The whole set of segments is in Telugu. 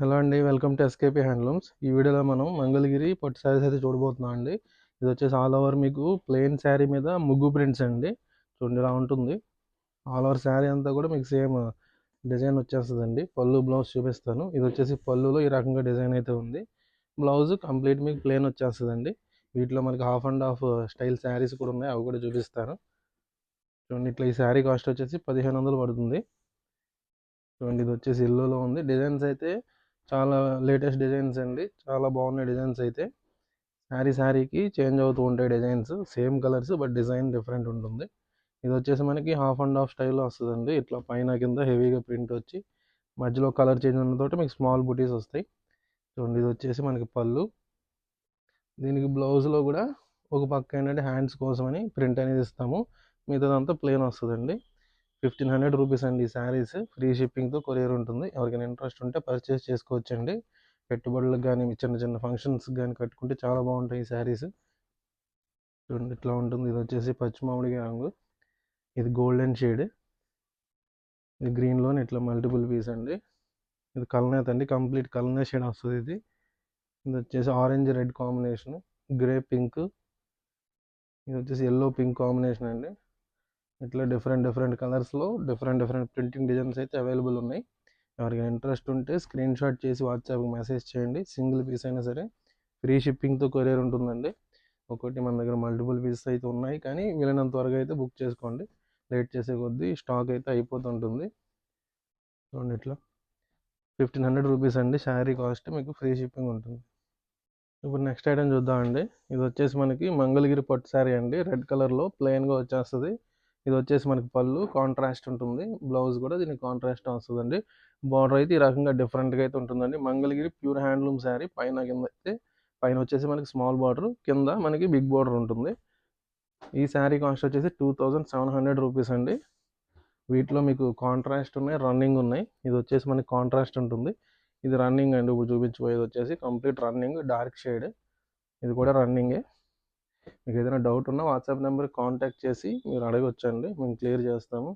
హలో అండి వెల్కమ్ టు ఎస్కేపీ హ్యాండ్లూమ్స్ ఈ వీడియోలో మనం మంగళగిరి పట్టు శారీస్ అయితే చూడబోతున్నాం అండి. ఇది వచ్చేసి ఆల్ ఓవర్ మీకు ప్లెయిన్ శారీ మీద ముగ్గు ప్రింట్స్ అండి. చూడండి ఇలా ఉంటుంది. ఆల్ ఓవర్ శారీ అంతా కూడా మీకు సేమ్ డిజైన్ వచ్చేస్తుందండి. పళ్ళు బ్లౌజ్ చూపిస్తాను. ఇది వచ్చేసి పళ్ళులో ఈ రకంగా డిజైన్ అయితే ఉంది. బ్లౌజ్ కంప్లీట్ మీకు ప్లెయిన్ వచ్చేస్తుందండి. వీటిలో మనకి half and half style saris కూడా ఉన్నాయి. అవి కూడా చూపిస్తాను. చూడండి ఇట్లా ఈ శారీ కాస్ట్ వచ్చేసి పదిహేను వందలు పడుతుంది. చూడండి ఇది వచ్చేసి ఎల్లోలో ఉంది. డిజైన్స్ అయితే చాలా లేటెస్ట్ డిజైన్స్ అండి. చాలా బాగున్నాయి డిజైన్స్ అయితే. శారీ శారీకి చేంజ్ అవుతూ ఉంటాయి designs. Same colours but design different ఉంటుంది. ఇది వచ్చేసి మనకి హాఫ్ అండ్ హాఫ్ స్టైల్లో వస్తుందండి. ఇట్లా పైన కింద హెవీగా ప్రింట్ వచ్చి మధ్యలో కలర్ చేంజ్ ఉన్నతోటి మీకు స్మాల్ బుటీస్ వస్తాయి. చూడండి ఇది వచ్చేసి మనకి పళ్ళు. దీనికి బ్లౌజ్లో కూడా ఒక పక్క ఏంటంటే హ్యాండ్స్ కోసమని ప్రింట్ అనేది ఇస్తాము. మిగతాదంతా ప్లెయిన్ వస్తుందండి. ఫిఫ్టీన్ హండ్రెడ్ రూపీస్ అండి ఈ శారీస్. ఫ్రీ షిప్పింగ్తో కొరియర్ ఉంటుంది. ఎవరికైనా ఇంట్రెస్ట్ ఉంటే పర్చేస్ చేసుకోవచ్చండి. పెట్టుబడులకు కానీ చిన్న చిన్న ఫంక్షన్స్కి కానీ కట్టుకుంటే చాలా బాగుంటాయి ఈ శారీస్. చూడండి ఇట్లా ఉంటుంది. ఇది వచ్చేసి పచ్చి మామిడికాయ రంగు. ఇది గోల్డెన్ షేడ్. ఇది గ్రీన్లోని ఇట్లా మల్టిపుల్ పీస్ అండి. ఇది కల్నేత్ అండి. కంప్లీట్ కల్నే షేడ్ వస్తుంది ఇది. ఇది వచ్చేసి orange red combination. Grey pink. ఇది వచ్చేసి ఎల్లో పింక్ కాంబినేషన్ అండి. ఇట్లా డిఫరెంట్ డిఫరెంట్ కలర్స్లో డిఫరెంట్ డిఫరెంట్ ప్రింటింగ్ డిజైన్స్ అయితే అవైలబుల్ ఉన్నాయి. ఎవరికైనా ఇంట్రెస్ట్ ఉంటే స్క్రీన్ షాట్ చేసి వాట్సాప్కి మెసేజ్ చేయండి. సింగిల్ పీస్ అయినా సరే ఫ్రీ షిప్పింగ్తో కొరియర్ ఉంటుందండి. ఒకటి మన దగ్గర మల్టిపుల్ పీసెస్ అయితే ఉన్నాయి. కానీ వీలైనంత త్వరగా అయితే బుక్ చేసుకోండి. లేట్ చేసే కొద్దీ స్టాక్ అయితే అయిపోతుంటుంది. చూడండి ఇట్లా. ఫిఫ్టీన్ హండ్రెడ్ రూపీస్ అండి. శారీ కాస్ట్ మీకు ఫ్రీ షిప్పింగ్ ఉంటుంది. ఇప్పుడు నెక్స్ట్ ఐటమ్ చూద్దామండి. ఇది వచ్చేసి మనకి మంగళగిరి పట్టు శారీ అండి. రెడ్ కలర్లో ప్లెయిన్గా వచ్చేస్తుంది. ఇది వచ్చేసి మనకి పళ్ళు కాంట్రాస్ట్ ఉంటుంది. బ్లౌజ్ కూడా దీనికి కాంట్రాస్ట్ వస్తుందండి. బార్డర్ అయితే ఈ రకంగా డిఫరెంట్గా అయితే ఉంటుందండి. మంగళగిరి ప్యూర్ హ్యాండ్లూమ్ శారీ పైన కింద అయితే పైన వచ్చేసి మనకి స్మాల్ బార్డర్ కింద మనకి బిగ్ బార్డర్ ఉంటుంది. ఈ శారీ కాస్ట్ వచ్చేసి two thousand seven hundred rupees అండి. వీటిలో మీకు కాంట్రాస్ట్ ఉన్నాయి రన్నింగ్ ఉన్నాయి. ఇది వచ్చేసి మనకి కాంట్రాస్ట్ ఉంటుంది. ఇది రన్నింగ్ అండి ఇప్పుడు చూపించిపోయేది వచ్చేసి కంప్లీట్ రన్నింగ్ డార్క్ షేడ్. ఇది కూడా రన్నింగే. మీకు ఏదైనా డౌట్ ఉన్నా వాట్సాప్ నెంబర్ కాంటాక్ట్ చేసి మీరు అడగొచ్చండి. మేము క్లియర్ చేస్తాము.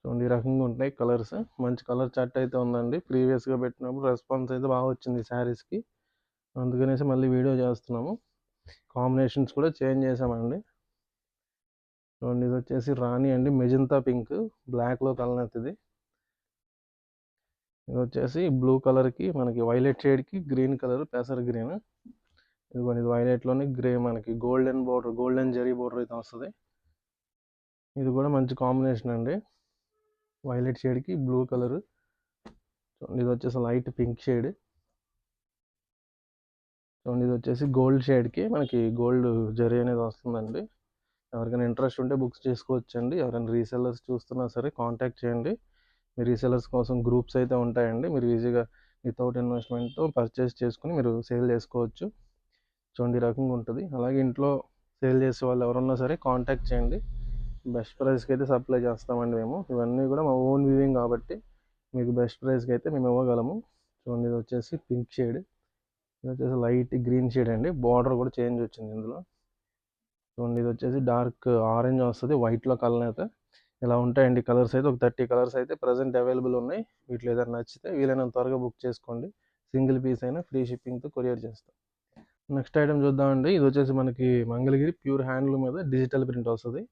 చూడండి ఈ రకంగా ఉంటాయి కలర్స్. మంచి కలర్ చార్ట్ అయితే ఉందండి. ప్రీవియస్గా పెట్టినప్పుడు రెస్పాన్స్ అయితే బాగా వచ్చింది శారీస్కి. అందుకనేసి మళ్ళీ వీడియో చేస్తున్నాము. కాంబినేషన్స్ కూడా చేంజ్ చేసామండి చూడండి ఇది వచ్చేసి రాణి అండి. Magenta pink. బ్లాక్లో కలర్ ఇది ఇది వచ్చేసి బ్లూ కలర్కి మనకి వైలెట్ షేడ్కి గ్రీన్ కలర్ పెసర్ గ్రీన్. ఇదిగోండి ఇది వైలెట్లోని గ్రే మనకి. Golden border golden zari border అయితే వస్తుంది. ఇది కూడా మంచి కాంబినేషన్ అండి. వైలెట్ షేడ్కి బ్లూ కలర్. చూడండి ఇది వచ్చేసి లైట్ పింక్ షేడ్. చూడండి ఇది వచ్చేసి గోల్డ్ షేడ్కి మనకి గోల్డ్ జరీ అనేది వస్తుందండి. ఎవరికైనా ఇంట్రెస్ట్ ఉంటే బుక్స్ చేసుకోవచ్చండి. ఎవరైనా రీసెల్లర్స్ చూస్తున్నా సరే కాంటాక్ట్ చేయండి. మీ రీసెల్లర్స్ కోసం గ్రూప్స్ అయితే ఉంటాయండి. మీరు ఈజీగా వితౌట్ ఇన్వెస్ట్మెంట్తో పర్చేస్ చేసుకుని మీరు సేల్ చేసుకోవచ్చు. చూడండి ఈ రకంగా ఉంటుంది. అలాగే ఇంట్లో సేల్ చేసే వాళ్ళు ఎవరున్నా సరే కాంటాక్ట్ చేయండి. బెస్ట్ ప్రైస్కి అయితే సప్లై చేస్తామండి మేము. ఇవన్నీ కూడా మా ఓన్ వ్యూవింగ్ కాబట్టి మీకు బెస్ట్ ప్రైస్కి అయితే మేము ఇవ్వగలము. చూడండి ఇది వచ్చేసి పింక్ షేడ్. ఇది వచ్చేసి లైట్ గ్రీన్ షేడ్ అండి. బార్డర్ కూడా చేంజ్ వచ్చింది ఇందులో. చూడండి ఇది వచ్చేసి డార్క్ ఆరెంజ్ వస్తుంది. వైట్లో కలర్ అయితే ఇలా ఉంటాయండి కలర్స్ అయితే. ఒక థర్టీ కలర్స్ అయితే ప్రజెంట్ అవైలబుల్ ఉన్నాయి. వీటిలో ఏదైనా నచ్చితే వీలైనంత త్వరగా బుక్ చేసుకోండి. సింగిల్ పీస్ అయినా ఫ్రీ షిప్పింగ్తో కొరియర్ చేస్తాం. నెక్స్ట్ ఐటమ్ చూద్దామండి. ఇది వచ్చేసి మనకి మంగళగిరి ప్యూర్ హ్యాండ్లూమ్ మీద డిజిటల్ ప్రింట్ వస్తుంది.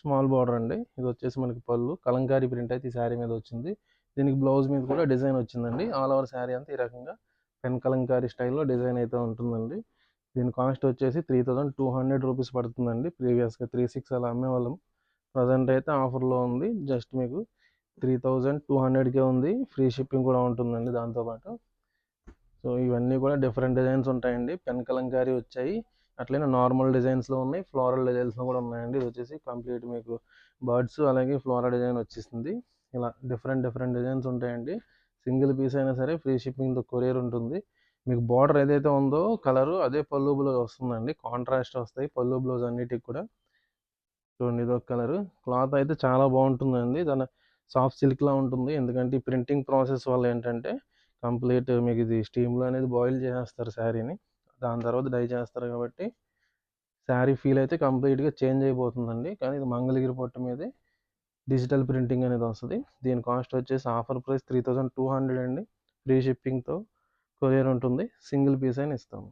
స్మాల్ బార్డర్ అండి. ఇది వచ్చేసి మనకి పళ్ళు. కలంకారీ ప్రింట్ అయితే ఈ శారీ మీద వచ్చింది. దీనికి బ్లౌజ్ మీద కూడా డిజైన్ వచ్చిందండి. ఆల్ ఓవర్ శారీ అంతా ఈ రకంగా పెన్ కలంకారీ స్టైల్లో డిజైన్ అయితే ఉంటుందండి. దీని కాస్ట్ వచ్చేసి three thousand two hundred rupees పడుతుందండి. ప్రీవియస్గా త్రీ సిక్స్ అలా అమ్మేవాళ్ళం ప్రజెంట్ అయితే ఆఫర్లో ఉంది. జస్ట్ మీకు త్రీ థౌజండ్ టూ హండ్రెడ్కే ఉంది. ఫ్రీ షిప్పింగ్ కూడా ఉంటుందండి దాంతోపాటు. సో ఇవన్నీ కూడా డిఫరెంట్ డిజైన్స్ ఉంటాయండి. పెన్ కలంకారీ వచ్చాయి. అట్లనే నార్మల్ డిజైన్స్లో ఉన్నాయి. ఫ్లోరల్ డిజైన్స్లో కూడా ఉన్నాయండి. ఇది వచ్చేసి కంప్లీట్ మీకు బర్డ్స్ అలాగే ఫ్లోరల్ డిజైన్ వచ్చేసింది. ఇలా డిఫరెంట్ డిఫరెంట్ డిజైన్స్ ఉంటాయండి. సింగిల్ పీస్ అయినా సరే ఫ్రీ షిప్పింగ్తో కొరియర్ ఉంటుంది. మీకు బార్డర్ ఏదైతే ఉందో కలరు అదే పళ్ళు బ్లౌజ్ వస్తుందండి. కాంట్రాస్ట్ వస్తాయి పళ్ళు బ్లౌజ్ అన్నిటికి కూడా. చూడండి ఇది ఒక కలర్. క్లాత్ అయితే చాలా బాగుంటుందండి. దాని సాఫ్ట్ సిల్క్లా ఉంటుంది. ఎందుకంటే ఈ ప్రింటింగ్ ప్రాసెస్ వల్ల ఏంటంటే కంప్లీట్ మీకు ఇది స్టీమ్లో అనేది బాయిల్ చేసేస్తారు శారీని. దాని తర్వాత డై చేస్తారు కాబట్టి శారీ ఫీల్ అయితే కంప్లీట్గా చేంజ్ అయిపోతుందండి. కానీ ఇది మంగళగిరి పట్టు మీదే డిజిటల్ ప్రింటింగ్ అనేది వస్తుంది. దీని కాస్ట్ వచ్చేసి offer price three thousand two hundred అండి. ఫ్రీ షిప్పింగ్తో కొరియర్ ఉంటుంది. సింగిల్ పీస్ అయినా ఇస్తాము.